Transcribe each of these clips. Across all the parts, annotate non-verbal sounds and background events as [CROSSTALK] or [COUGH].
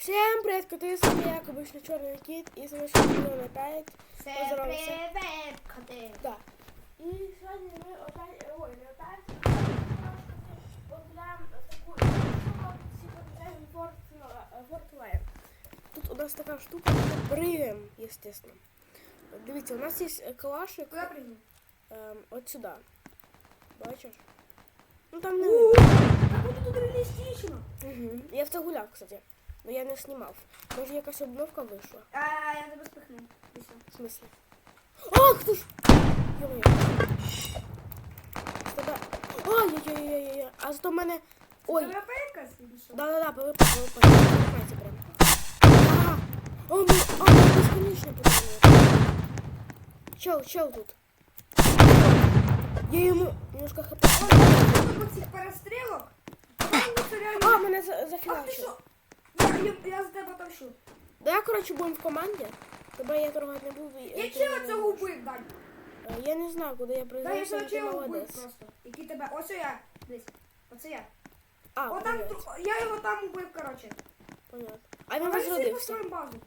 Всем привет, коты, с вами я, как обычно, Черный Кит, и с вами сегодня опять. Поздоровайся. привет, коти. Да. И сегодня мы опять, ой, не опять, а погуляем такую штуку, типа в э, Fortnite. Тут у нас такая штука, мы прыгаем, естественно. Дивіться, у нас есть э, калашик, Куди прийду? ем, от сюди. Бачиш? Ну там не видно. буде тут реалістично. Угу. Я в це гуляв, кстати. Но я не знімав. Може якась обновка вийшла. А, я тебе спихну. І все. В смысле? Ах ты ж! Ё-моё. З тебе... Ай-яй-яй-яй-яй. А зато в мене... Ой, Тебе переказ чи що? да-да-да, пилипа, пилипа. Пилипайте прям. А, о, ми, а, ми безконечно потрібно. Чел, чел тут. Я йому немножко хп. Ось цих перестрілок. Мені це реально... А, мене за- Ах ти зафігачив. що? Я, я, я з тебе тащу. Да я, короче, будем в команді. Тебе я торгувати не буду. Я не будеш. вбив, Дань? Е, Я не знаю, куди я Да, я ти чого молодець. просто. Який тебе... Ось я. Десь. Оце я. А, О, там, я його там убив, коротше. Понятно. А він Давай всі возродився. построїмо базу.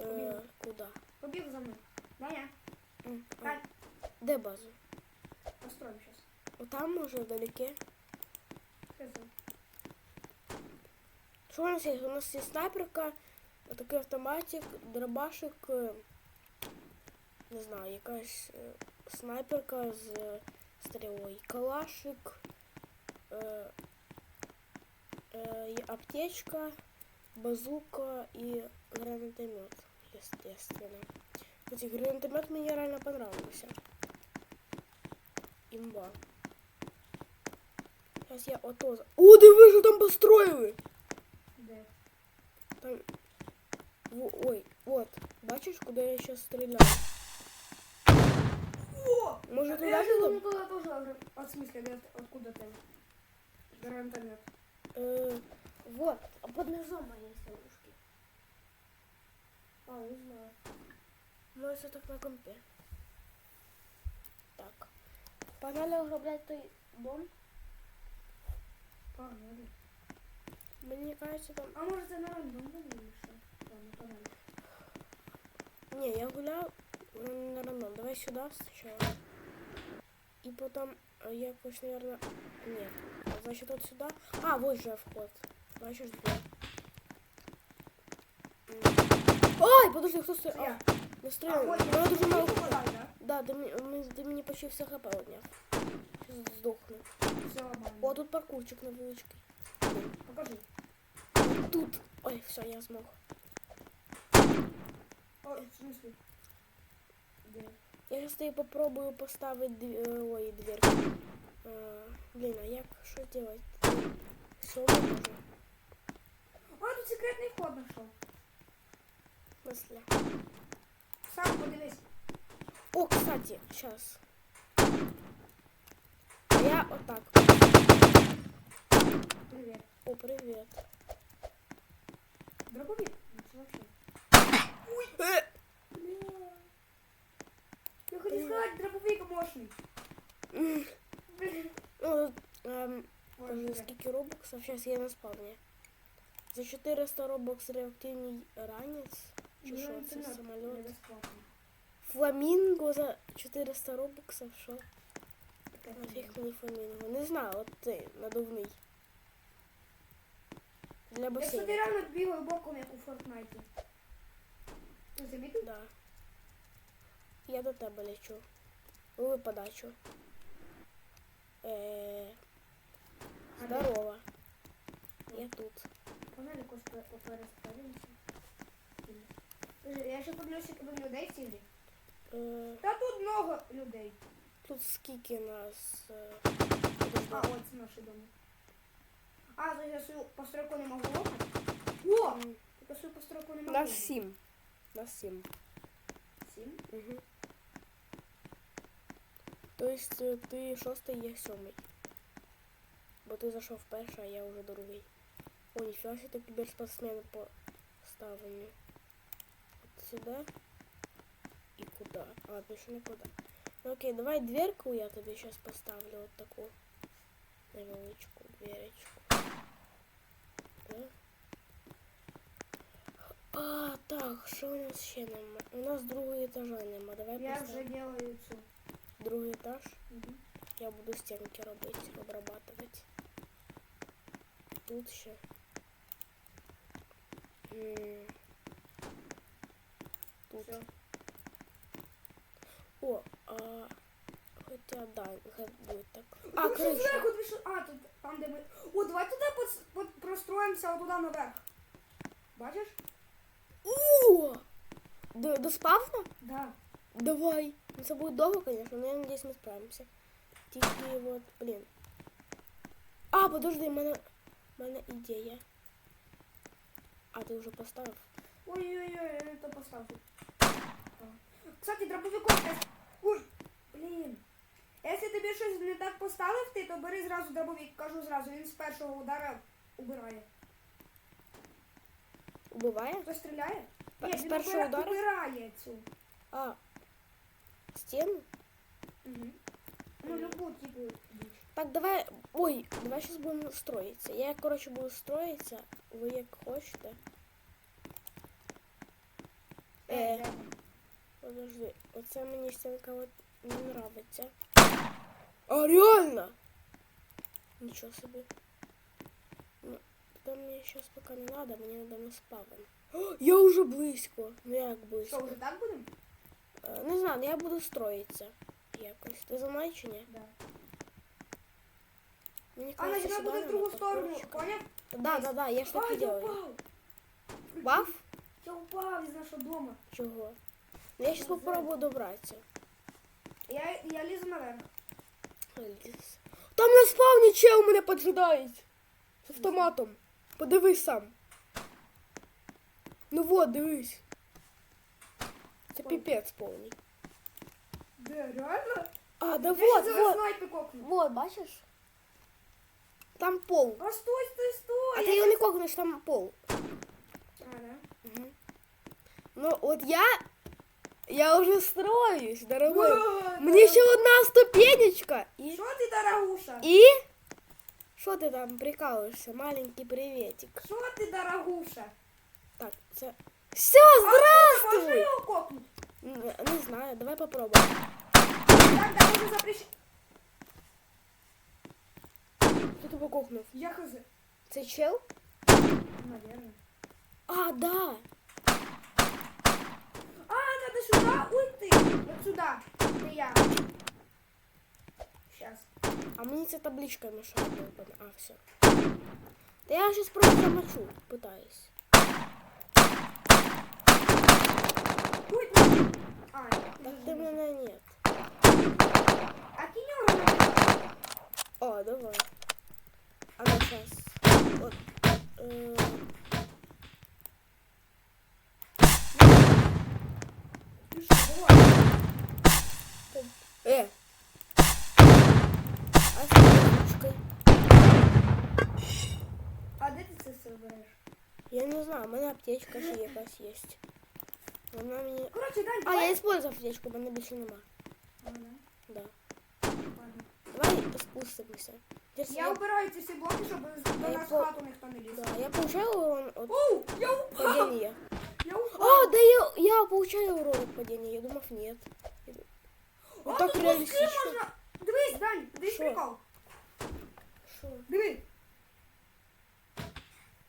Е, куди? Побіг за мною. Даня, М, а, Дань, Де базу? построїмо зараз. Отам може вдалеке. Хз. Що у нас є? У нас є снайперка, такий автоматик, дробашик, е, не знаю, якась е, снайперка з е, стрілою, калашик, аптечка, базука і гранатомет, естественно. Кстати, гранатомет мені реально понравился. Имба. Сейчас я ото... О, диви, що там построїли! Де? Там... Во- Ой, вот. Бачиш, куди я сейчас стріляю? О! Може туди Я живу підемо? Микола тоже говорю. От в смысле, где- откуда ты? Гранатомет. Е, вот. А под низом моей ловушки. А, не знаю. Ну, это так на компе. Так. Погнали ограблять той дом. Погнали. Мені кажется, там... А может, це на рандом буде или що? Ладно, погнали. Не, я гуляв м, на рандом. Давай сюда сначала. И потом э, якось, наверное... Нет. Значит, вот сюда. А, вот же вход. Бачиш, дверь. М. Ой, подожди, хто Це стоїть? я. А, не А, стріляй. ой, Мене дуже мало. ти попадай, да? Да, ти мені, ми- ти мені почти все хп одняв. Щас здохну. Все нормально. О, тут паркурчик невеличкий. Покажи. Тут. Ой, все, я змог. О, в смысле? Де? Я сейчас тобі попробую поставить дві... е, ой, дверку. Е, блін, а як що делать? Все можу. А, тут секретний вход знайшов. В смысле? Сам подивись. О, кстати, сейчас. Я вот так. Привіт. О, привет. Дробовик? Вообще. Е, Бля. Я хотів сказати, дробовик мощний. м, Блін. Ну, ем, Ой, скільки робоксів? Сейчас я на спавні. За 400 робокс реактивний ранець. Чи Ну, що, це самоліт? Фламінго за 400 робоксів, що? Нафіг мені фламінго? Не знаю, от ти, надувний. Для Я, кстати, басейну. реально бігаю боком, як у Фортнайті. Ти замітив? Да. Я до тебе лечу. Ви подачу. Е, здорово. Я тут. Погнали якось пе- Я ще подивлюся, тут людей грі. Е, Та тут много людей. тут скільки нас. Е, А, подожди. ось наші доми. А, то я свою постройку не можу лопати. О! М, Я свою постройку не можу. Нас лопати. сім. Нас сім. Сім? Угу. Тобто е, ти шостий, я сьомий. Бо ти зайшов перший, а я вже другий. О, ніфіга себе такі кіберспортсмени поставлені. От сюди. І куди? А, більше нікуди. Ну окей, давай дверку я тобі зараз поставлю от таку невеличку дверечку. Да? Так, що у нас ще нема? У нас другого етажа нема. Давай Я вже поставимо делаю цю. другий етаж. Мгм. Я буду стенки робити, обрабатувати. Тут ще. М. Тут. Всё. О, а Хоча да, хай буде так. А, А, криша. зверху дві ши- А, тут там, де ми. О, давай туди пос- от простроїмося отуда наверх. Бачиш? О! До, до спавна? Да. Давай. Ну, Це буде довго, конечно, но я надеюсь, ми справимося. Тільки от, блін. А, подожди, в мене, в мене ідея. А, ти вже поставив? Ой-ой-ой, я это поставлю. А. Кстати, дробовиком. е- Ой, блін. Не так поставив ти, то бери зразу дробовик, кажу зразу, він з першого удара убирає. Убиває? Хто стріляє? Ні, з він першого убира- удару? убирає цю. А, стіну? Угу. Ну, любу, типу, діч. Так, давай. Ой, давай сейчас будем строиться. Я, короче, буду строиться. Ви як хочете. Е, Де? подожди. Оце мені стінка от не нравиться. А реально! Нічого собі. Ну, это мне сейчас пока не надо, мне надо на спавн. О, Я уже близько. Ну як Що, близько? вже так будемо? Е, Не знаю, я буду строїтися. Якось. Ти за мною чи ні? Да. Мені А, сюди треба буде в надо сторону, паркурчика. поняв? Да, да, да, я ж так і я делаю. упав! Баф? Я упав із нашого дому. Чого? Ну, я сейчас попробую добратися. Я, я лізу наверх. Ліс. Там на спавні чел мене поджидають. З автоматом. Подивись сам. Ну вот, дивись. Це Ой. піпець повний. Де, реально? А, да Я вот, ще вот. снайпи кокну. Вот, бачиш? Там пол. А стой, стой, стой! А я ти його щас- не кокнеш, там пол. А, да? Угу. Ну, от я... Я уже строюсь, дорогой. Ва, Мені да. ще одна ступенечка. І... Що ти, дорогуша? І... Що ти там прикалуєшся? Маленький приветик. Що ти, дорогуша? Так, це... Все, Можна здравствуй! його кокнути? Не, не знаю, давай попробуем. Так, да, може запрещ... Хто тебе кокнув? Я хз. Це чел? Наверное. А, да. А, надо сюда уйти. Вот сюда. Це я. Сейчас. А мені ця табличка мешає долбана. А, все. Да я сейчас просто замочу, пытаюсь. Ой, ну. А, Так ты мене нет. А кинь уровень. О, давай. А ну сейчас. Вот. Э, Ну э. А с табличкой? А де ти це все береш? Я не знаю, у мене аптечка ще якась є. Вона мені... Коротше, Дань, А, давай. я использую аптечку, в мене більше нема. А, да. Да. Ладно. Давай спустимося. Держи, Я обираю ці всі блоки, щоб до Я нас в по- хату ніхто не ліз. Да, я получаю урон от Оу, я упав! падения. Я упав! А, да я, я получаю урон от падения. Я думав, нет. А, так тут реалистично. куски можна... Дивись, Дань, дивись Що? прикол. Шо? Диви.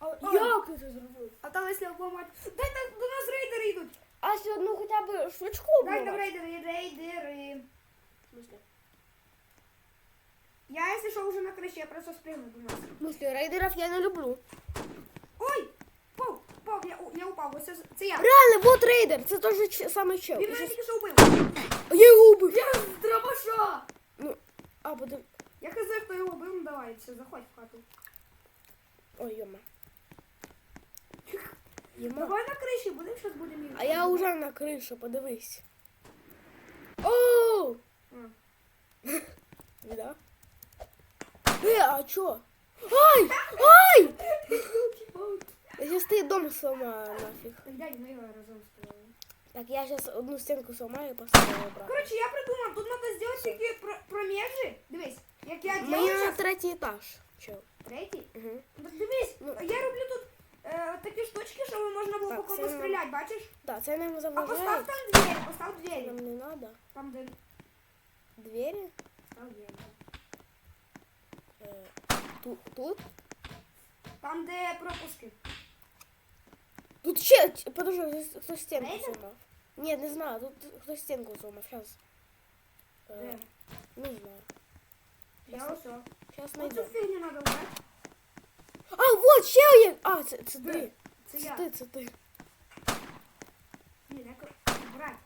А, Як ти це зробив? а там якщо обламати... Дай, так, до нас рейдери йдуть. А ще одну хоча б штучку Дай нам рейдери, рейдери. В смысле? Я, якщо що, вже на криші, я просто спригну до нас. В рейдеров я не люблю. Ой! Пав, пав, я, у- я упав, ось це, це я. Реально, вот рейдер, це теж ч- самий чел. Він мене тільки що убив. я його убив. Я з дробаша! Ну, а, подив... Я хз, хто його убив, ну давай, все, заходь в хату. Ой, йома. Йома. Давай на криші, будемо щось будемо їсти. А я уже на кришу, подивись. Оу! А. [LAUGHS] Да? Э, а чё? Ай! Ай! [LAUGHS] Я сейчас ты дом сломаю нафиг. Дядь, ми його разом строїли. Так, я сейчас одну стенку сломаю и поставлю обратно. Коротше, я придумав, тут треба зробити такі про- проміжі. Дивись, як я Мне делаю на зараз. третий этаж. Чё? Третій? Угу. Ну, Дивись, Ну. я роблю тут е, такі штучки, щоб можна було Так, по це кому нам стріляти. заважають, бачиш? Да, це нам А заважає. постав там двері, постав Це двері. нам не надо. Там, де... Двері? Постав двері. Е, тут, тут? Там, де пропуски. Тут ще, подожди, хтось- стінку зламав. Ні, не знаю, тут хтось стінку зламав, зараз. Е, не знаю. Я Оцю знайду. фігню брати. А, вот, ще є! А, це, це ти. Це Це я. ти, це ти. Ні, я кор- брать.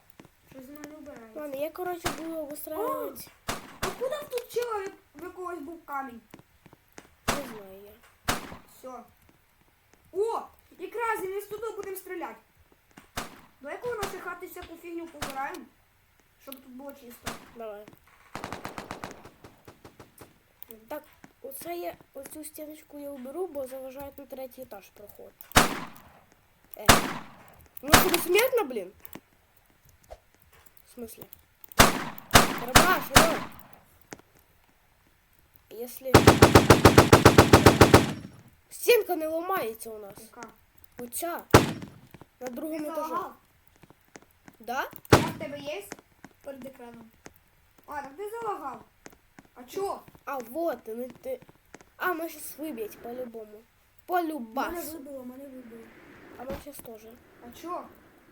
Що з мене вбирає? Ладно, я, короче, буду выстраивать. А куди тут чоловік в якогось був камінь? Не знаю я. Все. О! Якраз і ми з туди будемо стріляти. Давай коли наші хати всяку фігню побираємо, щоб тут було чисто. Давай. Так, оце я оцю стіночку я уберу, бо заважає на третій етаж проход. Е. Мені це безсмертно, блін? В смысле? Барабаш, алло. Если... Стінка не ламається у нас. Яка? Оця. На Ти другому етажі. залагав? Да? А в тебе є перед екраном? А, так ти залагав. А чо? А, вот, ну ты... А, мы сейчас выбить по-любому. Мене По-любасу. вибило, мене вибило. А мы сейчас тоже. А чо?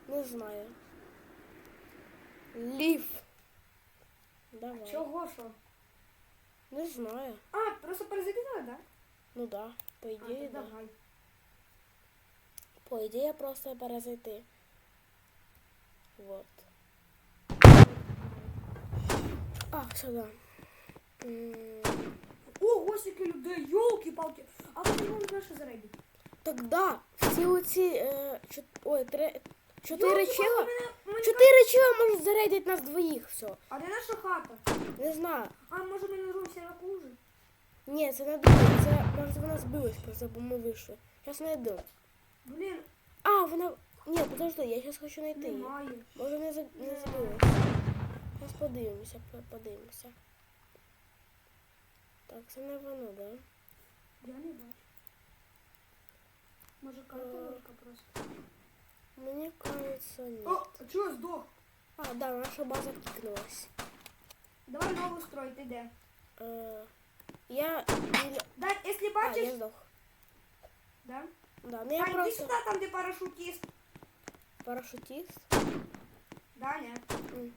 Не знаю. Лив. Давай. Чого що? Не знаю. А, просто перезакидали, да? Ну да, по А, идее, то да. давай. По идее, просто перезайти. Вот. А, сюда. М, Ого, скільки людей, йолки-палки. А ви не можете наше зарейдити. Тогда всі оці... Е, чот... Ой, три... Чотири чела... Чотири чела можуть зарядити нас двоїх, все. А де наша хата? Не знаю. А може ми на другому серваку вже? Ні, це не друге, це може вона збилась просто, бо ми вийшли. Зараз знайду. Блін, А, вона. Ні, подожди, я зараз хочу знайти її. немає. Може не, за- не збилась. Зараз подивимося, по- подивимося. Так, це не воно, да? Я не бачу. Може карта Е. велика просто. Мені кажется, ні. О, а чого здох? А, да, наша база кикнулась. Давай нову строїти, де? Е, я біля... Да, якщо А, бачиш, я здох. да? Да, ну я Ань, ти просто сюди, там, де парашутіст. парашутист. Да, не. М.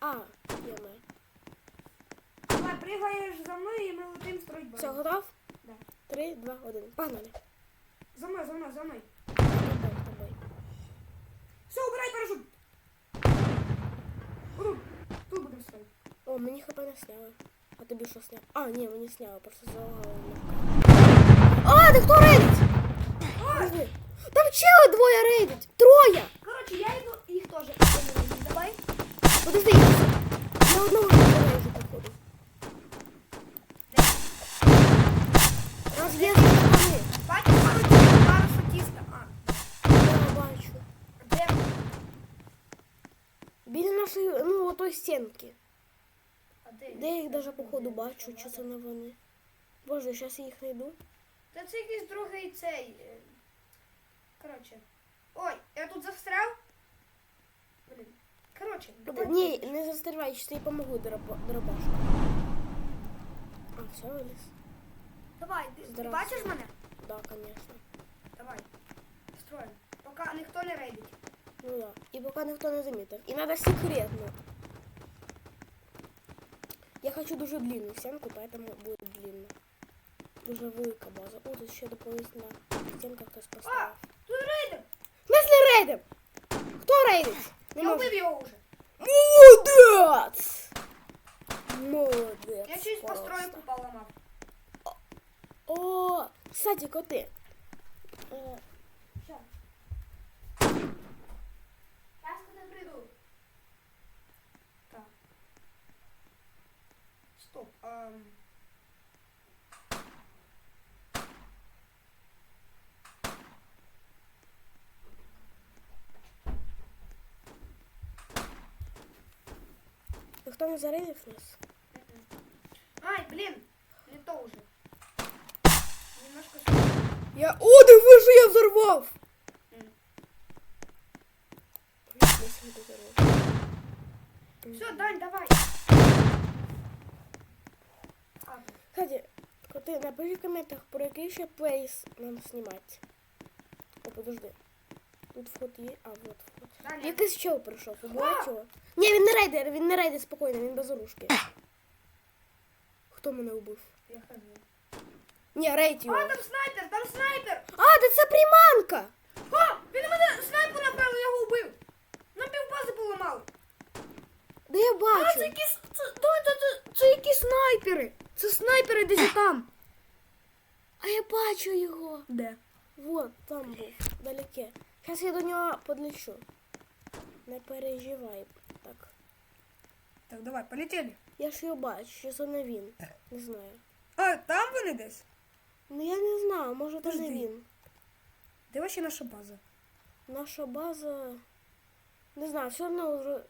А, я не. Давай, пригаєш за мною і ми летим строїть базу. Все, готов? Да. Три, два, один. Погнали. За мною, за мною, за з тобою. Все, убирай парашут. Ру, тут будемо строїти. О, мені хп не сняли. А тобі що сняли? А, ні, мені сняли, просто залагало немножко. А, да хто рейдить? Там чела двоє рейдить. Троє. Коротше, я йду, їх теж. Давай. Подожди, я на одного рейджу походу. Роз'єдні сторони. Бачиш парашутіста? А, Я бачу. де? Біля нашої, ну, отої стінки. А де? Де я їх даже походу бачу, чи це не вони. Боже, зараз я їх знайду. Та це якийсь другий цей. Е, Коротше. Ой, я тут застряв. Блін. Коротше, давай. Ні, не застрівай, що я помогу дробашку. А, все, виліз. Давай, ти- ти Здравствуй. бачиш мене? Да, конечно. Давай. Строїмо. Поки ніхто не рейдить. Ну да. І поки ніхто не замітив. І треба секретно. Я хочу дуже длинну стінку, поэтому буде длинно. Дуже велика база. О, тут ще дополнительна стінка хтось А, поставив. тут рейдер! В смысле рейдим? Хто рейдить? Не Я вбив його вже. Молодець! Молодець. Я просто. постройку поламав. О, кстати, коти. Е. Зараз куди прийду. Так. Стоп. ем. Хто не зарейдив нас? Ай, блин, не то уже. Немножко Я... О, да, вы же я взорвал. Все, Дань, давай. Кстати, коти, напиши в комментах, про який ще плейс нам знімати. О, подожди. Тут вход є, а вот вход. Якийсь чел прийшов, убивати його. Ні, він не рейдер, він не рейдер, спокійно, він без оружки. Хто мене убив? Я хожу. Ні, рейд його. А, там снайпер, там снайпер. А, да це приманка! О, він мене снайпер направив, я його вбив. На півбази поламав. Да я А, бачу. це якісь, це, Дань, це, це, це якісь снайпери. Це снайпери десь там. А я бачу його. Де? Вот, там був, вдалеке. Зараз я до нього подлечу. Не переживай. Так. Так, давай, полетіли. Я ж його бачу, що це не він. Не знаю. А, там вони десь? Ну я не знаю, може це не Подожди. він. Де вообще наша база? Наша база. Не знаю, все одно вже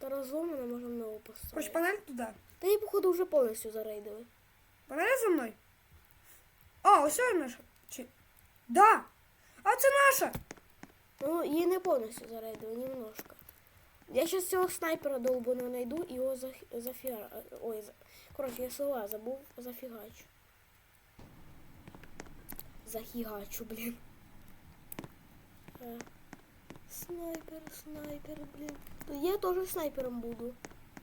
разом ми не можемо нову Короче, поставити. панель туди. Та її, походу, вже повністю зарейдили. Панель за мною? А, ось ось наша. Чи... Да. А це наша. Ну, її не повністю зарейдили, немножко. Я зараз цього снайпера довбаного знайду і його за, зафіга... Ой, за... коротше, я слова забув, зафігачу. Захігачу, блін. Е, Снайпер, снайпер, блін. Я теж снайпером буду.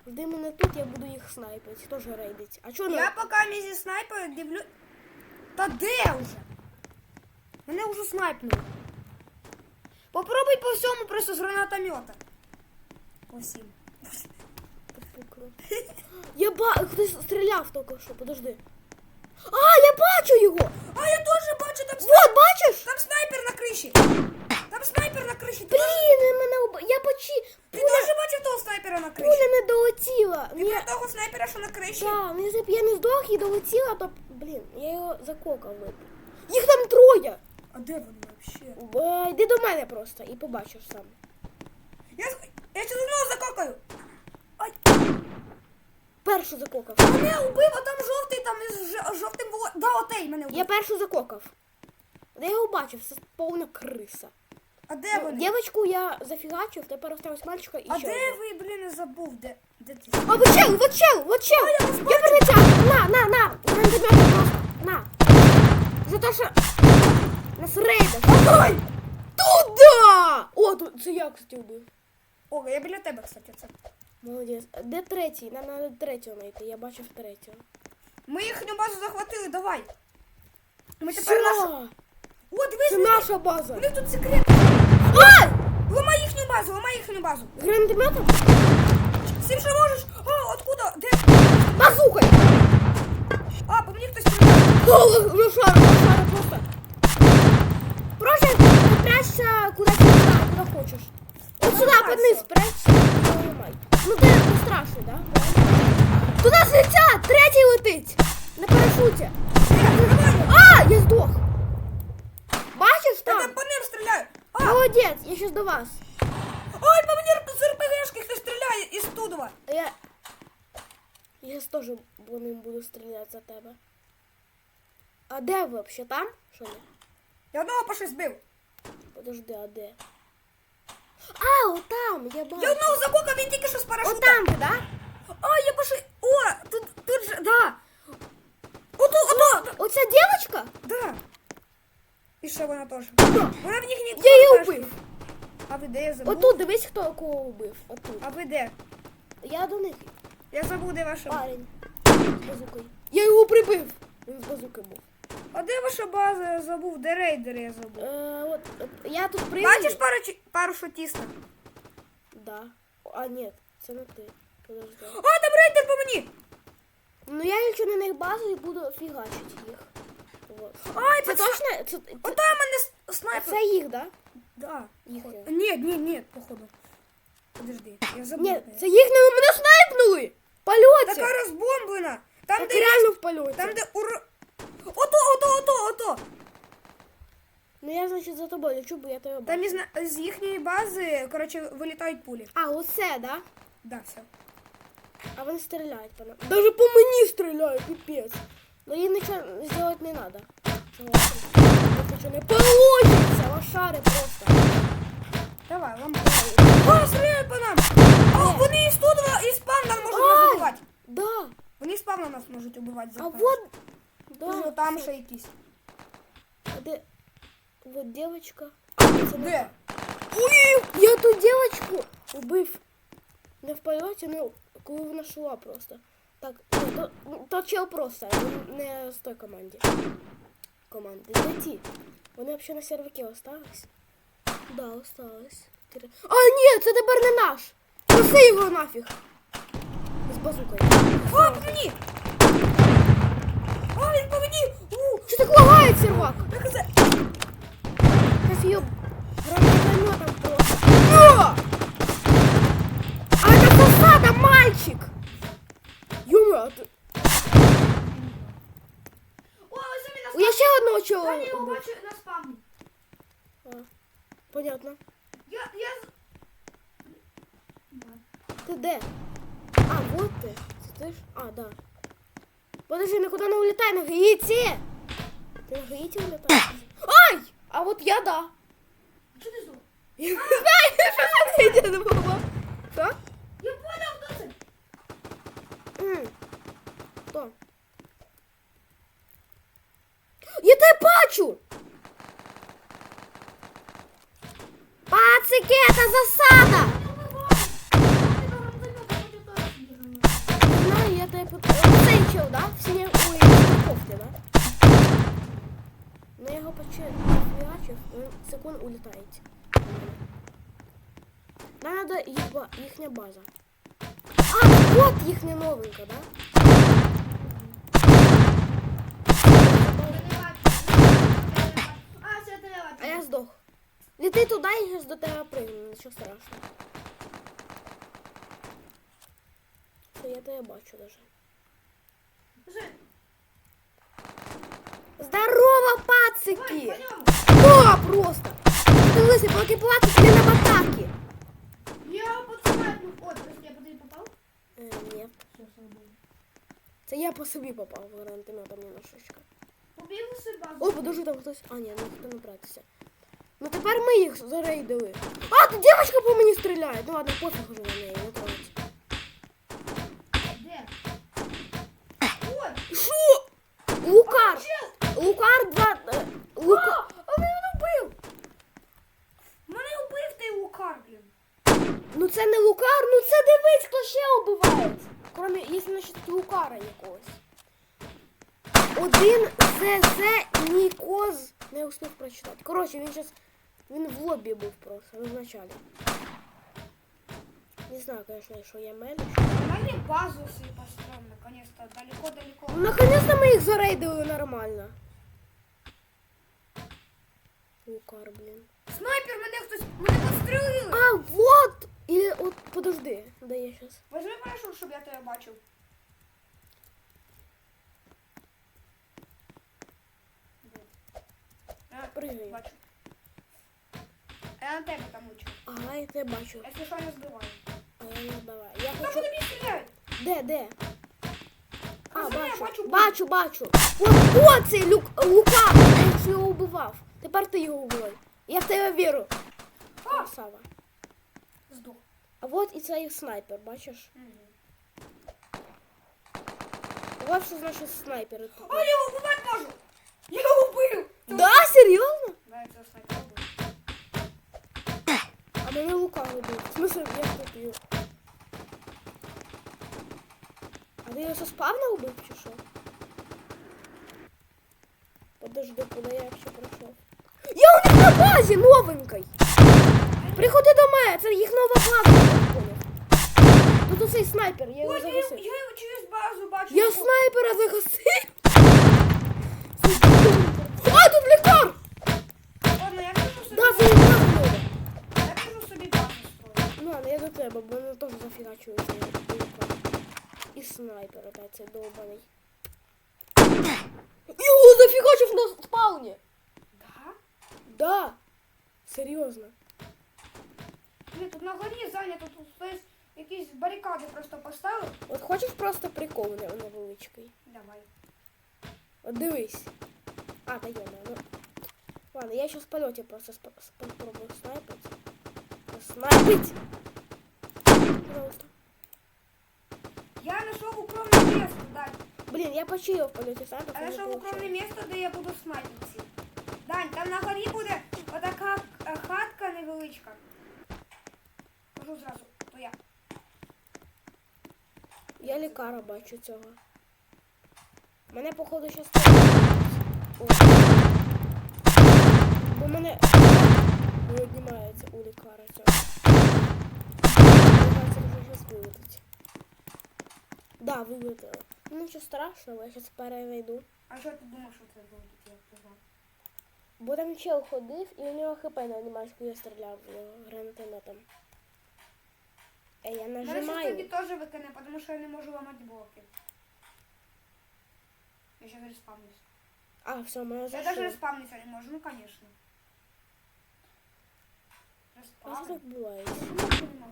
Жди мене тут, я буду їх снайпити, теж рейдить. А чого Я поки мій зі снайпера дивлю. Та де вже? Мене вже снайпнули. Попробуй по всьому просто з гранатомета. По Я ба... Хтось стріляв тільки що, подожди. А, я бачу його! А я теж бачу там, сна- Вот, бачиш? там снайпер на криші. Там снайпер на криші. Блін, він мене уб... Я почти... ти теж бачив того снайпера на криші? Пуля не долетіла. Ти Мені... про того снайпера, що на криші? Да, мені зап... я не здох і долетіла, то... Блін, я його закокав. Їх там троє. А де вони взагалі? Б... Йди до мене просто і побачиш сам. Я, я ще знову закокаю. Ай, Першу закокав. мене убив, а там жовтий, там із ж- жовтим було. Да, отей мене убив. Я першу закокав. Я його бачив, це повна криса. А де Ну, вони? Дівочку я зафігачив, тепер осталось мальчика і А ще де одного. ви, блін, я забув, де, де ти? А вот чел, вот чел, вот чел! Я прилетел! На, на, на! Просто! На! За то, що нас рейдер! Ой! Туда! О, тут це я, кстати, убив. О, я біля тебе, кстати, це. Молодець. А Де третій? Нам треба третього знайти. Я бачив третього. Ми їхню базу захватили, давай. Ми тепер нашу... Все! О, дивись, Це наша база! у них тут секрет. Ай! Ламай їхню базу, ламай їхню базу. Гранатометом? Всім, що можеш. А, откуда? Де? Базукой! А, по мені хтось стріляє. Лошара, лошара просто! Проще спрячься куда тебе куда хочешь. Вот сюда, под низ ламай. Ну ти не страшно, да? Туда летять! Третій летить! На парашуті! А, я здох! Бачиш Я там? там по ним стріляю. А, Молодець, я щас до вас. ой, по мені з РПГшки хтось стріляє із Тудова. Я... Я теж по ним буду стріляти за тебе. А де ви взагалі? Там? Що ли? Я одного по щось збив. Подожди, а де? А, отам, я бачу. Я одного закокав, він тільки що з парашута. Отам да? А, я пошли. О, тут, тут же, да. Ото, ото. Оця дівчинка? Да. І ще вона теж. Вона в них ні. Я її вбив. А ви де я забув? Отут, дивись, хто кого вбив. Отут. А ви де? Я до них. Я забув, де ваша. Парень. З базукою. Я його прибив. Він з базуки був. А де ваша база? Я забув, де рейдери я забув. Е, от, от, я тут прибив. Бачиш пару, чи- пару шотіста? Да. А, ні, це не ти. Подожди. А, там рейдер по мені! Ну я лічу на них базу і буду фігачити їх. Вот. Ай, Це пацан- точно? Це, це, Ота мене с- снайпер. це їх, да? Да. Їх. Ні, ні, ні, походу. Подожди, я забув. Ні, це їх не мене снайпнули! В Польоті! Така розбомблена. Там, Так де реально в польоті. Там, де ур... Ото, ото, ото, ото. Ну я, значить, за тобою лечу, бо я тебе бачу. Там із, на- з їхньої бази, коротше, вилітають пулі. А, оце, да? Да, все. А вони стріляють по нам. Даже по мені стріляють, пипець. Ну їм нічого зробити не треба. Согласен. Не получиться, лошари просто. Давай, ламай. О, стріляють по нам! О, вони із тут, із спавна можуть нас убивати. Да, Вони із спавна нас можуть убивати. за а вот Да, Ну, там це- ще якісь. А де... Вот девочка. А, це не Де? Ой, я ту девочку убив. Не в польоті, ну, коли вона шла просто. Так, ну, то, ну, то чел просто, він не з той команді. Команди. Де ті? Вони взагалі на серваки остались? Да, остались. Три- А, ні, це тепер не наш. Неси його нафіг. З базукою. О, по мені! О, він по мені! У, Що так лагає сервак? як це? Сейчас ее гранатометом просто. Но! А это засада, мальчик! Ё-моё, а ты- О, ось він О, Я на ще одного чого Я його убив. бачу на спавні. А, Понятно. Я, я... з- Ти де? А, вот ти. Це ти ж? А, да. Подожди, никуда не улетай, на гаїті! Ты на гаїті улетаешь? Ай! А вот я да. Что ты? Я не знаю, что на гаїті не було. Що? Я понял, хто це. М. Хто? Я тебе бачу! Пацики, це засада! Знаю, я тебе под... Цей чел, да? В синій ой, в кофті, да? Ну, я його почти фігачив, він секунд. Нам надо їх ба... їхня база. А, вот їхня новенька, да? А, я здох. Літи туди і до тебе пригну, нічого страшного. Це я тебе бачу даже. Здорово, пацики! О, просто! Дивися, поки платить, не на атаки. Я пацана, ну, ой, подожди, я по тобі попав? Е, ні. Все, слава Богу. Це я по собі попав гранатометом на шишка. Побігли себе. Ой, подожди, там хтось. А, ні, ну хто не братися. Ну тепер ми їх зарейдили. А, тут дівчинка по мені стріляє. Ну ладно, пофіг уже на неї, не трогать. Де? Ой, Що? Лукар! чел! Лукар два. е, Лука... А він мене вбив! Мене вбив той лукар, блін. Ну це не Лукар, ну це дивись, убиває. Кроме, якщо значить Лукара якогось. Один ЗЗ Нікоз не успів прочитати. Коротше, він зараз. Він в лобі був просто, в началі. Не знаю, конечно, що я. Мене базу свій построїв, наконец-то, далеко-далеко. Ну, наконец-то ми їх зарейдили нормально. Лукар, блін. Снайпер, мене хтось, мене пострілили. А, вот! І от подожди, де я зараз? Возьми парашут, щоб я тебе бачив. Де? Пригай. Бачу. Я на тебе там учу. Ага, я тебе бачу. Якщо що, не збиваю. А я не давай. Я Хто хочу. тобі стріляє? Де, де? А, Казани, я бачу, бачу бачу, бачу. От цей люк, Лука, я його убивав. Тепер ти його убивай. Я в тебе вірю. Красава. А от і цей снайпер, бачиш? Мгм. Вот що значить снайпери тут. А я його вбивати можу! Я його вбив! Да, серйозно? Да, снайпера вбив. А мене Лука убив. В смысле, я тут його. А ти його со спавна убив чи що? Подожди, куди я вообще пройшов? Я у них на базі новенькой! Приходи до мене, це їх нова база, я понял. Тут оцей снайпер, я його Ой, я, його- загасив. я його через базу бачу. Я снайпера загасив! А, тут лікар! Ладно, я кажу собі, Да, це лікар новий. я кажу собі базу строю. Ну, ладно, я до тебе, бо мене теж зафігачується. І снайпер опять цей довбаний. Його зафігачив на спауні! Да? Да! Серйозно. Ні, тут на горі зайнято, тут хтось якісь барикади просто поставив. От хочеш просто прикол не- невеличкий? Давай. От дивись. А, та є, ну. Ладно, я ще в польоті просто сп- сп- спробую снайпить. Снайпить! Пожалуйста. Я знайшов укромне місце, Дань. Блін, я почуяв в польоті снайпер. А не знайшов укромне місце, де я буду снайпити. Дань, там на горі буде отака е, хатка невеличка. Кажу зразу, то я. Я лікара бачу цього. Мене, походу, щас. О. Бо мене віднімається у лікара цього. Мені вже щас вилетить. Да, вилетіло. Ну нічого страшного, я щас переведу. А що ти думав, що це було як знав? Бо там чел ходив і у нього хп на анімашку я стріляв в нього гранатометом. Е, я Мене щось тоді нажимаю. теж викине, тому що я не можу ламати блоки. Я ще респавнюсь. А, все, мене Я зайшло. респавнитися не можу, ну звісно. А що Респавнюсь. так буває? Ну.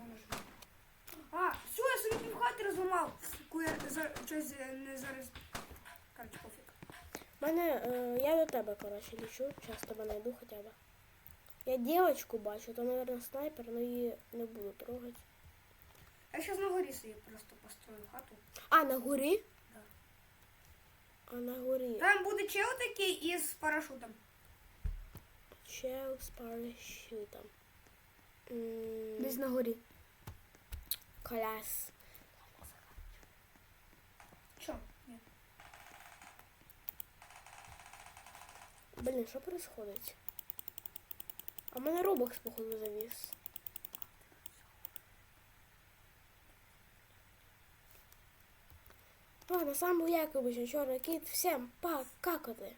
А, все, я собі півхати розламав. Яку я за щось е, не зараз. Короче, пофіг. Мене, е, я до тебе, коротше, лічу. Зараз тебе знайду хоча б. Я дівчинку бачу, то, мабуть, снайпер, але її не буду трогати. Я зараз на горі собі просто построю хату. А, на горі? Да. А на горі. Там буде чел такий із парашутом. Чел з парашютом. М, Десь на горі. Коляс. Що? Ні. Блін, що происходить? А в мене робокс, походу, завіс. Ладно, сам був як обычно, кит. Всем пока, коти.